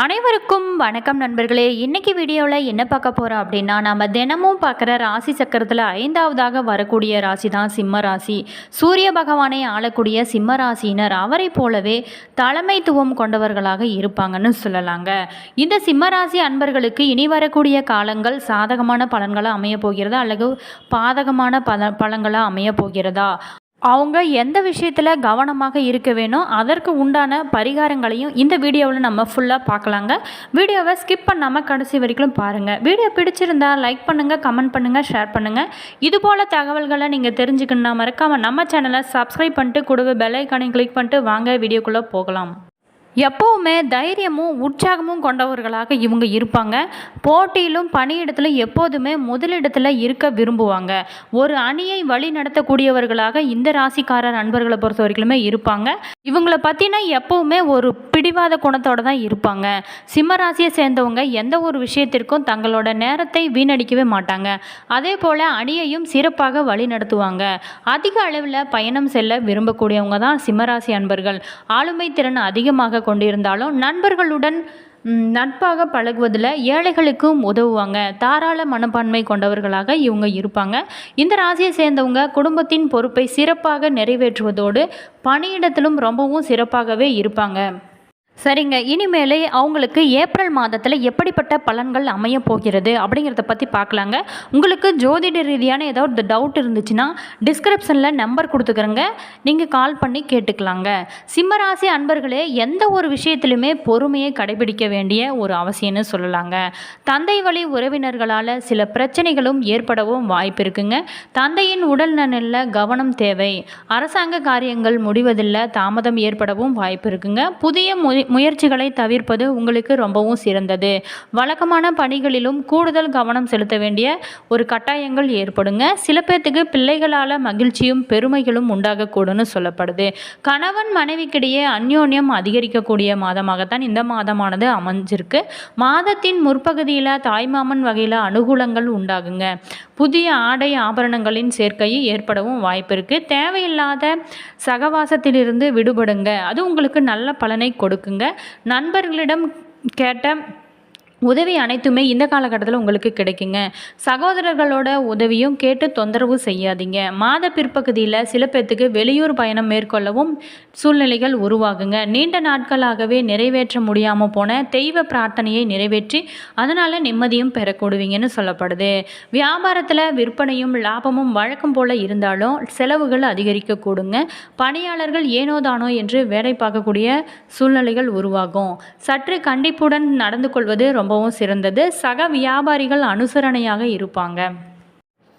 அனைவருக்கும் வணக்கம் நண்பர்களே. இன்னைக்கு வீடியோவில் என்ன பார்க்க போகிறோம் அப்படின்னா நம்ம தினமும் பார்க்குற ராசி சக்கரத்தில் ஐந்தாவதாக வரக்கூடிய ராசி தான் சிம்ம ராசி. சூரிய பகவானை ஆளக்கூடிய சிம்ம ராசியினர் அவரை போலவே தலைமைத்துவம் கொண்டவர்களாக இருப்பாங்கன்னு சொல்லலாங்க. இந்த சிம்ம ராசி அன்பர்களுக்கு இனி வரக்கூடிய காலங்கள் சாதகமான பலன்களாக அமைய போகிறதா? அல்லது பாதகமான பல பலன்களாக அமைய போகிறதா? அவங்க எந்த விஷயத்தில் கவனமாக இருக்க வேணும் அதற்கு உண்டான பரிகாரங்களையும் இந்த வீடியோவில் நம்ம ஃபுல்லாக பார்க்கலாங்க. வீடியோவை ஸ்கிப் பண்ணாமல் கடைசி வரைக்கும் பாருங்கள் வீடியோ பிடிச்சிருந்தா லைக் பண்ணுங்கள் கமெண்ட் பண்ணுங்கள் ஷேர் பண்ணுங்கள் இது போல் தகவல்களை நீங்கள் தெரிஞ்சுக்கணுன்னா மறக்காமல் நம்ம சேனலை சப்ஸ்கிரைப் பண்ணிட்டு கூடவே பெல்லைக்கானையும் கிளிக் பண்ணிட்டு வாங்க வீடியோக்குள்ளே போகலாம். எப்போவுமே தைரியமும் உற்சாகமும் கொண்டவர்களாக இவங்க இருப்பாங்க. போட்டியிலும் பணியிடத்திலும் எப்போதுமே முதலிடத்தில் இருக்க விரும்புவாங்க. ஒரு அணியை வழி நடத்தக்கூடியவர்களாக இந்த ராசிக்காரர் நண்பர்களை பொறுத்த வரைக்குமே இருப்பாங்க. இவங்கள பற்றினா எப்போவுமே ஒரு பிடிவாத குணத்தோடு தான் இருப்பாங்க. சிம்மராசியை சேர்ந்தவங்க எந்த ஒரு விஷயத்திற்கும் தங்களோட நேரத்தை வீணடிக்கவே மாட்டாங்க. அதே போல் அணியையும் சிறப்பாக வழி நடத்துவாங்க அதிக அளவில் பயணம் செல்ல விரும்பக்கூடியவங்க தான் சிம்மராசி அன்பர்கள். ஆளுமை திறன் அதிகமாக கொண்டிருந்தாலும் நண்பர்களுடன் நட்பாக பழகுவதில் ஏழைகளுக்கும் உதவுவாங்க. தாராள மனப்பான்மை கொண்டவர்களாக இவங்க இருப்பாங்க. இந்த ராசியை சேர்ந்தவங்க குடும்பத்தின் பொறுப்பை சிறப்பாக நிறைவேற்றுவதோடு பணியிடத்திலும் ரொம்பவும் சிறப்பாகவே இருப்பாங்க. சரிங்க. இனிமேலே அவங்களுக்கு ஏப்ரல் மாதத்தில் எப்படிப்பட்ட பலன்கள் அமைய போகிறது அப்படிங்கிறத பற்றி பார்க்கலாங்க உங்களுக்கு ஜோதிட ரீதியான ஏதாவது டவுட் இருந்துச்சுன்னா டிஸ்கிரிப்ஷனில் நம்பர் கொடுத்துக்கிறேங்க. நீங்கள் கால் பண்ணி கேட்டுக்கலாங்க. சிம்மராசி அன்பர்களே எந்த ஒரு விஷயத்திலுமே பொறுமையை கடைபிடிக்க வேண்டிய ஒரு அவசியம்னு சொல்லலாங்க. தந்தை வழி உறவினர்களால் சில பிரச்சனைகளும் ஏற்படவும் வாய்ப்பு இருக்குங்க. தந்தையின் உடல் நலனில் கவனம் தேவை. அரசாங்க காரியங்கள் முடிவதில் தாமதம் ஏற்படவும் வாய்ப்பு இருக்குங்க. புதிய மொழி முயற்சிகளை தவிர்ப்பது உங்களுக்கு ரொம்பவும் சிறந்தது. வழக்கமான பணிகளிலும் கூடுதல் கவனம் செலுத்த வேண்டிய ஒரு கட்டாயங்கள் ஏற்படுங்க. சில பேர்த்துக்கு பிள்ளைகளால் மகிழ்ச்சியும் பெருமைகளும் உண்டாகக்கூடும்னு சொல்லப்படுது. கணவன் மனைவிக்கிடையே அந்யோன்யம் அதிகரிக்கக்கூடிய மாதமாகத்தான் இந்த மாதமானது அமைஞ்சிருக்கு. மாதத்தின் முற்பகுதியில் தாய்மாமன் வகையில் அனுகூலங்கள் உண்டாகுங்க. புதிய ஆடை ஆபரணங்களின் சேர்க்கை ஏற்படவும் வாய்ப்பு இருக்குது தேவையில்லாத சகவாசத்திலிருந்து விடுபடுங்க. அது உங்களுக்கு நல்ல பலனை கொடுக்குங்க. நண்பர்களிடம் கேட்ட உதவி அனைத்துமே இந்த காலகட்டத்தில் உங்களுக்கு கிடைக்குங்க. சகோதரர்களோட உதவியும் கேட்டு தொந்தரவு செய்யாதீங்க. மாத பிற்பகுதியில் சில பேர்த்துக்கு வெளியூர் பயணம் மேற்கொள்ளவும் சூழ்நிலைகள் உருவாகுங்க. நீண்ட நாட்களாகவே நிறைவேற்ற முடியாமல் போன தெய்வ பிரார்த்தனையை நிறைவேற்றி அதனால் நிம்மதியும் பெறக்கூடுவீங்கன்னு சொல்லப்படுது. வியாபாரத்தில் விற்பனையும் லாபமும் வழக்கம் போல் இருந்தாலும் செலவுகள் அதிகரிக்கக்கூடுங்க பணியாளர்கள் ஏனோ தானோ என்று வேலை பார்க்கக்கூடிய சூழ்நிலைகள் உருவாகும். சற்று கண்டிப்புடன் நடந்து கொள்வது ரொம்ப ரொம்பவும் சிறந்தது. சக வியாபாரிகள் அனுசரணையாக இருப்பாங்க.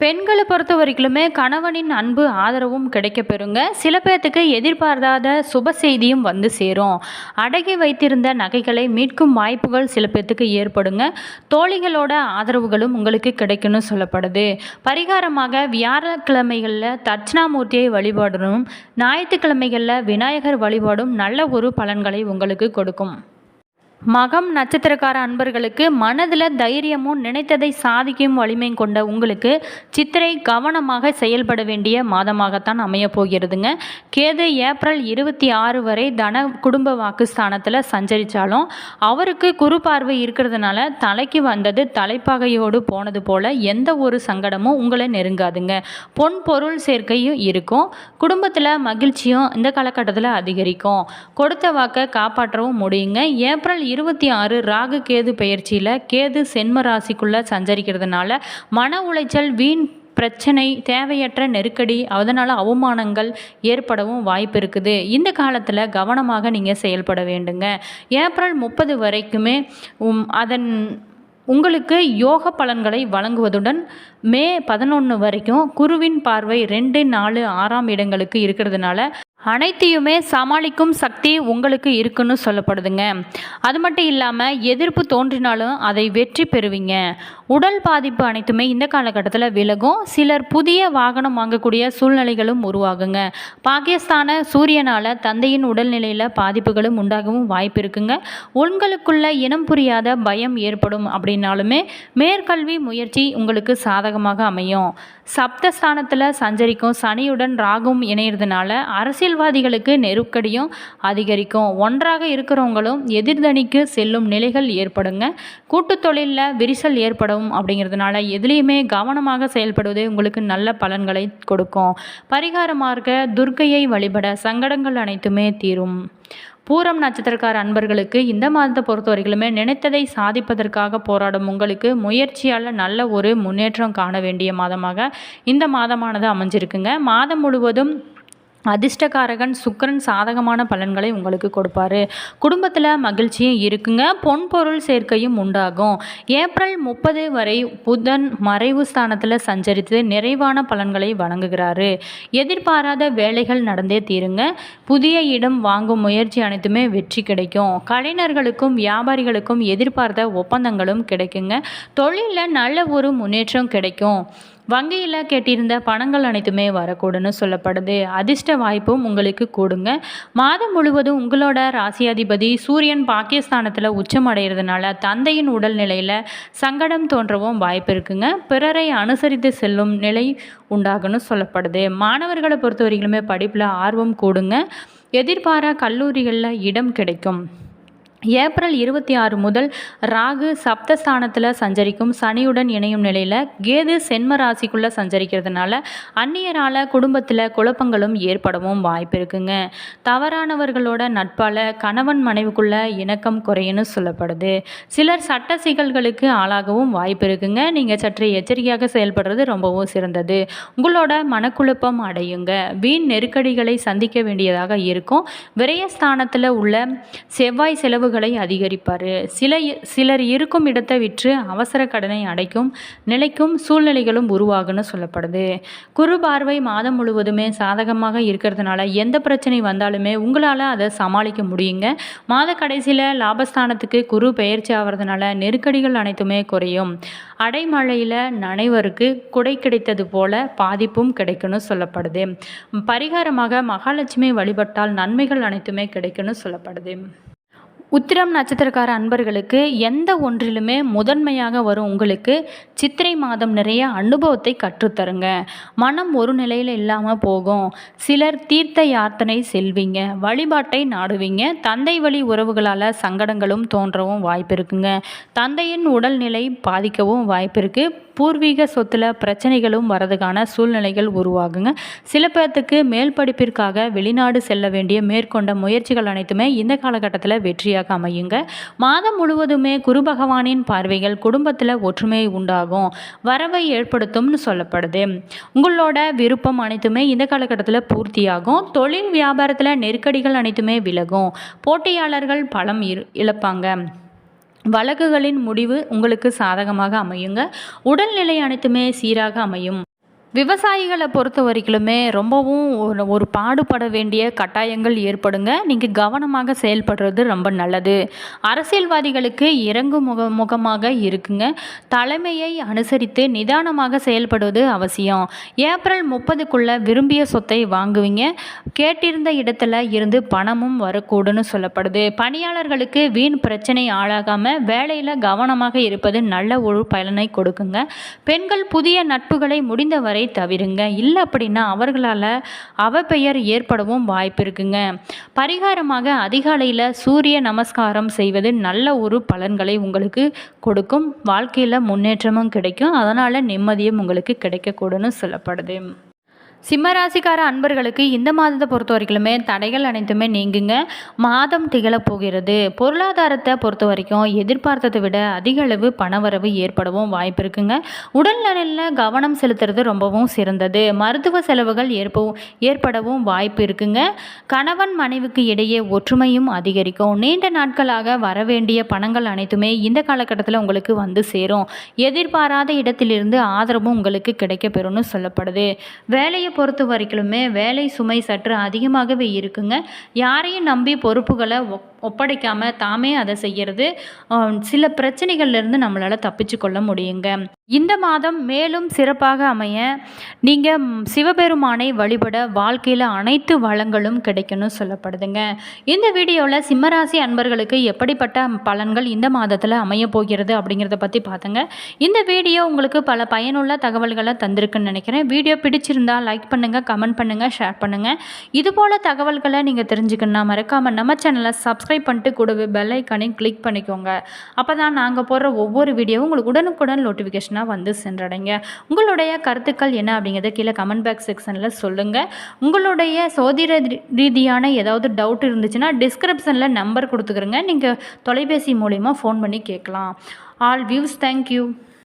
பெண்களை பொறுத்த வரைக்குமே கணவனின் அன்பு ஆதரவும் கிடைக்கப்பெறுங்க. சில பேர்த்துக்கு எதிர்பார்க்காத சுப செய்தியும் வந்து சேரும். அடகி வைத்திருந்த நகைகளை மீட்கும் வாய்ப்புகள் சில பேர்த்துக்கு ஏற்படுங்க. தோழிகளோட ஆதரவுகளும் உங்களுக்கு கிடைக்கும்னு சொல்லப்படுது. பரிகாரமாக வியாழக்கிழமைகளில் தட்சிணாமூர்த்தியை வழிபாடணும். ஞாயிற்றுக்கிழமைகளில் விநாயகர் வழிபாடும் நல்ல ஒரு பலன்களை உங்களுக்கு கொடுக்கும். மகம் நட்சத்திரக்கார அன்பர்களுக்கு மனதில் தைரியமும் நினைத்ததை சாதிக்கும் வலிமையும் கொண்ட உங்களுக்கு சித்திரை கவனமாக செயல்பட வேண்டிய மாதமாகத்தான் அமையப் போகிறதுங்க. கேது ஏப்ரல் இருபத்தி ஆறு வரை தன குடும்ப வாக்குஸ்தானத்தில் சஞ்சரித்தாலும் அவருக்கு குறு பார்வை இருக்கிறதுனால தலைக்கு வந்தது தலைப்பாகையோடு போனது போல எந்த ஒரு சங்கடமும் உங்களை நெருங்காதுங்க. பொன் பொருள் சேர்க்கையும் இருக்கும். குடும்பத்தில் மகிழ்ச்சியும் இந்த காலகட்டத்தில் அதிகரிக்கும். கொடுத்த வாக்கை காப்பாற்றவும் முடியுங்க. ஏப்ரல் இருபத்தி ஆறு ராகு கேது பெயர்ச்சியில் கேது சென்ம ராசிக்குள்ளே சஞ்சரிக்கிறதுனால மன உளைச்சல் வீண் பிரச்சனை தேவையற்ற நெருக்கடி அதனால் அவமானங்கள் ஏற்படவும் வாய்ப்பு இருக்குது. இந்த காலத்தில் கவனமாக நீங்கள் செயல்பட வேண்டுங்க. ஏப்ரல் முப்பது வரைக்குமே உம், அதன் உங்களுக்கு யோக பலன்களை வழங்குவதுடன் மே பதினொன்று வரைக்கும் குருவின் பார்வை ரெண்டு நாலு ஆறாம் இடங்களுக்கு இருக்கிறதுனால அனைத்தையுமே சமாளிக்கும் சக்தி உங்களுக்கு இருக்குன்னு சொல்லப்படுதுங்க. அது மட்டும் இல்லாமல் எதிர்ப்பு தோன்றினாலும் அதை வெற்றி பெறுவீங்க. உடல் பாதிப்பு அனைத்துமே இந்த காலகட்டத்தில் விலகும். சிலர் புதிய வாகனம் வாங்கக்கூடிய சூழ்நிலைகளும் உருவாகுங்க. பாகிஸ்தான சூரியனால் தந்தையின் உடல்நிலையில் பாதிப்புகளும் உண்டாகவும் வாய்ப்பு இருக்குங்க. உங்களுக்குள்ள இனம் புரியாத பயம் ஏற்படும் அப்படின்னாலுமே மேற்கல்வி முயற்சி உங்களுக்கு சாதகமாக அமையும். சப்தஸ்தானத்தில் சஞ்சரிக்கும் சனியுடன் ராகும் இணையிறதுனால அரசியல் அரசியல்வாதிகளுக்கு நெருக்கடியும் அதிகரிக்கும். ஒன்றாக இருக்கிறவங்களும் எதிர்தணிக்கு செல்லும் நிலைகள் ஏற்படுங்க. கூட்டு தொழிலில் விரிசல் ஏற்படும் அப்படிங்கிறதுனால எதுலேயுமே கவனமாக செயல்படுவது உங்களுக்கு நல்ல பலன்களை கொடுக்கும். பரிகாரமாக துர்க்கையை வழிபட சங்கடங்கள் அனைத்துமே தீரும். பூரம் நட்சத்திரக்கார அன்பர்களுக்கு இந்த மாதத்தை பொறுத்த வரைக்குமே நினைத்ததை சாதிப்பதற்காக போராடும் உங்களுக்கு முயற்சியால் நல்ல ஒரு முன்னேற்றம் காண வேண்டிய மாதமாக இந்த மாதமானது அமைஞ்சிருக்குங்க. மாதம் முழுவதும் அதிர்ஷ்டகாரகன் சுக்கரன் சாதகமான பலன்களை உங்களுக்கு கொடுப்பாரு. குடும்பத்தில் மகிழ்ச்சியும் இருக்குங்க. பொன் பொருள் சேர்க்கையும் உண்டாகும். ஏப்ரல் முப்பது வரை புதன் மறைவு ஸ்தானத்தில் சஞ்சரித்து நிறைவான பலன்களை வழங்குகிறாரு. எதிர்பாராத வேலைகள் நடந்தே தீருங்க. புதிய இடம் வாங்கும் முயற்சி அனைத்துமே வெற்றி கிடைக்கும். கலைஞர்களுக்கும் வியாபாரிகளுக்கும் எதிர்பார்த்த ஒப்பந்தங்களும் கிடைக்குங்க. தொழிலில் நல்ல ஒரு முன்னேற்றம் கிடைக்கும். வங்கியில் கேட்டிருந்த பணங்கள் அனைத்துமே வரக்கூடுன்னு சொல்லப்படுது. அதிர்ஷ்ட வாய்ப்பும் உங்களுக்கு கூடுங்க. மாதம் முழுவதும் உங்களோட ராசியாதிபதி சூரியன் பாகிஸ்தானத்தில் உச்சம் அடைகிறதுனால தந்தையின் உடல்நிலையில் சங்கடம் தோன்றவும் வாய்ப்பு இருக்குங்க. பிறரை அனுசரித்து செல்லும் நிலை உண்டாகுன்னு சொல்லப்படுது. மாணவர்களை பொறுத்த வரைக்குமே படிப்பில் ஆர்வம் கூடுங்க. எதிர்பாரா கல்லூரிகளில் இடம் கிடைக்கும். ஏப்ரல் இருபத்தி ஆறு முதல் ராகு சப்தஸ்தானத்தில் சஞ்சரிக்கும் சனியுடன் இணையும் நிலையில் கேது சென்ம ராசிக்குள்ளே சஞ்சரிக்கிறதுனால அந்நியரால் குடும்பத்தில் குழப்பங்களும் ஏற்படவும் வாய்ப்பு இருக்குங்க. தவறானவர்களோட நட்பால் கணவன் மனைவிக்குள்ள இணக்கம் குறையுன்னு சொல்லப்படுது. சிலர் சட்ட சிக்கல்களுக்கு ஆளாகவும் வாய்ப்பு இருக்குங்க. நீங்கள் சற்று எச்சரிக்கையாக செயல்படுறது ரொம்பவும் சிறந்தது. உங்களோட மனக்குழப்பம் அடையுங்க. வீண் நெருக்கடிகளை சந்திக்க வேண்டியதாக இருக்கும். விரயஸ்தானத்தில் உள்ள செவ்வாய் செலவு பொறுப்புகளை அதிகரிப்பார். சில சிலர் இருக்கும் இடத்தை விற்று அவசர கடனை அடைக்கும் நிலைக்கும் சூழ்நிலைகளும் உருவாகுன்னு சொல்லப்படுது. குரு பார்வை மாதம் முழுவதுமே சாதகமாக இருக்கிறதுனால எந்த பிரச்சனை வந்தாலுமே உங்களால் அதை சமாளிக்க முடியுங்க. மாத கடைசியில் லாபஸ்தானத்துக்கு குரு பெயர்ச்சி ஆகிறதுனால நெருக்கடிகள் அனைத்துமே குறையும். அடைமழையில் நனைவருக்கு குடை கிடைத்தது போல பாதிப்பும் கிடைக்கும்னு சொல்லப்படுது. பரிகாரமாக மகாலட்சுமி வழிபட்டால் நன்மைகள் அனைத்துமே கிடைக்கும்னு சொல்லப்படுது. உத்திரம் நட்சத்திரக்கார அன்பர்களுக்கு எந்த ஒன்றிலுமே முதன்மையாக வரும் உங்களுக்கு சித்திரை மாதம் நிறைய அனுபவத்தை கற்றுத்தருங்க. மனம் ஒரு நிலையில் இல்லாமல் போகும். சிலர் தீர்த்த யாத்தனை செல்வீங்க. வழிபாட்டை நாடுவீங்க. தந்தை வழி உறவுகளால் சங்கடங்களும் தோன்றவும் வாய்ப்பு இருக்குங்க. தந்தையின் உடல்நிலை பாதிக்கவும் வாய்ப்பு இருக்குது பூர்வீக சொத்தில் பிரச்சனைகளும் வரதுக்கான சூழ்நிலைகள் உருவாகுங்க. சில பேர்த்துக்கு மேல் படிப்பிற்காக வெளிநாடு செல்ல வேண்டிய மேற்கொண்ட முயற்சிகள் அனைத்துமே இந்த காலகட்டத்தில் வெற்றியாக அமையுங்க. மாதம் முழுவதுமே குரு பகவானின் பார்வைகள் குடும்பத்தில் ஒற்றுமை உண்டாகும். வரவை ஏற்படுத்தும்னு சொல்லப்படுது. உங்களோட விருப்பம் அனைத்துமே இந்த காலகட்டத்தில் பூர்த்தியாகும். தொழில் வியாபாரத்தில் நெருக்கடிகள் அனைத்துமே விலகும். போட்டியாளர்கள் பலம் இழப்பாங்க. வழக்குகளின் முடிவு உங்களுக்கு சாதகமாக அமையுங்க. உடல்நிலை அனைத்துமே சீராக அமையும். விவசாயிகளை பொறுத்த வரைக்குமே ரொம்பவும் ஒரு ஒரு பாடுபட வேண்டிய கட்டாயங்கள் ஏற்படுங்க. நீங்கள் கவனமாக செயல்படுறது ரொம்ப நல்லது. அரசியல்வாதிகளுக்கு இறங்கு முக முகமாக இருக்குங்க. தலைமையை அனுசரித்து நிதானமாக செயல்படுவது அவசியம். ஏப்ரல் முப்பதுக்குள்ளே விரும்பிய சொத்தை வாங்குவீங்க. கேட்டிருந்த இடத்துல இருந்து பணமும் வரக்கூடும்னு சொல்லப்படுது. பணியாளர்களுக்கு வீண் பிரச்சனை ஆளாகாமல் வேலையில் கவனமாக இருப்பது நல்ல ஒரு பலனை கொடுக்குங்க. பெண்கள் புதிய நட்புகளை முடிந்தவரை அவரை தவிருங்க. இல்லை அப்படின்னா அவர்களால் அவப்பெயர் ஏற்படவும் வாய்ப்பு இருக்குங்க. பரிகாரமாக அதிகாலையில் சூரிய நமஸ்காரம் செய்வது நல்ல ஒரு பலன்களை உங்களுக்கு கொடுக்கும். வாழ்க்கையில் முன்னேற்றமும் கிடைக்கும். அதனால் நிம்மதியும் உங்களுக்கு கிடைக்கக்கூடும்னு சொல்லப்படுது. சிம்மராசிக்கார அன்பர்களுக்கு இந்த மாதத்தை பொறுத்த வரைக்குமே தடைகள் அனைத்துமே நீங்குங்க. மாதம் திகழப் போகிறது. பொருளாதாரத்தை பொறுத்த வரைக்கும் எதிர்பார்த்ததை விட அதிக அளவு பணவரவு ஏற்படவும் வாய்ப்பு இருக்குங்க. உடல்நலனில் கவனம் செலுத்துறது ரொம்பவும் சிறந்தது. மருத்துவ செலவுகள் ஏற்பவும் ஏற்படவும் வாய்ப்பு இருக்குங்க. கணவன் மனைவிக்கு இடையே ஒற்றுமையும் அதிகரிக்கும். நீண்ட நாட்களாக வர வேண்டிய பணங்கள் அனைத்துமே இந்த காலகட்டத்தில் உங்களுக்கு வந்து சேரும். எதிர்பாராத இடத்திலிருந்து ஆதரவும் உங்களுக்கு கிடைக்கப்பெறும்னு சொல்லப்படுது. வேலையை பொறுத்த வரைக்குமே வேலை சுமை சற்று அதிகமாகவே இருக்குங்க. யாரையும் நம்பி பொறுப்புகளை ஒப்படைக்காமல் தாமே அதை செய்கிறது சில பிரச்சனைகள்லேருந்து நம்மளால் தப்பிச்சு கொள்ள முடியுங்க. இந்த மாதம் மேலும் சிறப்பாக அமைய நீங்கள் சிவபெருமானை வழிபட வாழ்க்கையில் அனைத்து வளங்களும் கிடைக்கணும் சொல்லப்படுதுங்க. இந்த வீடியோவில் சிம்மராசி அன்பர்களுக்கு எப்படிப்பட்ட பலன்கள் இந்த மாதத்தில் அமைய போகிறது அப்படிங்கிறத பற்றி பார்த்தங்க இந்த வீடியோ உங்களுக்கு பல பயனுள்ள தகவல்களை தந்திருக்குன்னு நினைக்கிறேன். வீடியோ பிடிச்சிருந்தா லைக் லைக் பண்ணுங்கள் கமெண்ட் பண்ணுங்கள் ஷேர் பண்ணுங்கள் இது போல் தகவல்களை நீங்கள் தெரிஞ்சுக்கணும்னா மறக்காமல் நம்ம சேனலை சப்ஸ்கிரைப் பண்ணிட்டு கூடவே பெல் ஐக்கானையும் கிளிக் பண்ணிக்கோங்க. அப்போ தான் நாங்கள் போடுற ஒவ்வொரு வீடியோவும் உங்களுக்கு உடனுக்குடன் நோட்டிஃபிகேஷனாக வந்து சென்றடைங்க. உங்களுடைய கருத்துக்கள் என்ன அப்படிங்கிறத கீழே கமெண்ட் பாக்ஸ் செக்ஷனில் சொல்லுங்கள் உங்களுடைய சோதிட ரீதியான ஏதாவது டவுட் இருந்துச்சுன்னா டிஸ்கிரிப்ஷனில் நம்பர் கொடுத்துக்கிறேங்க. நீங்கள் தொலைபேசி மூலிமா ஃபோன் பண்ணி கேட்கலாம். All views thank you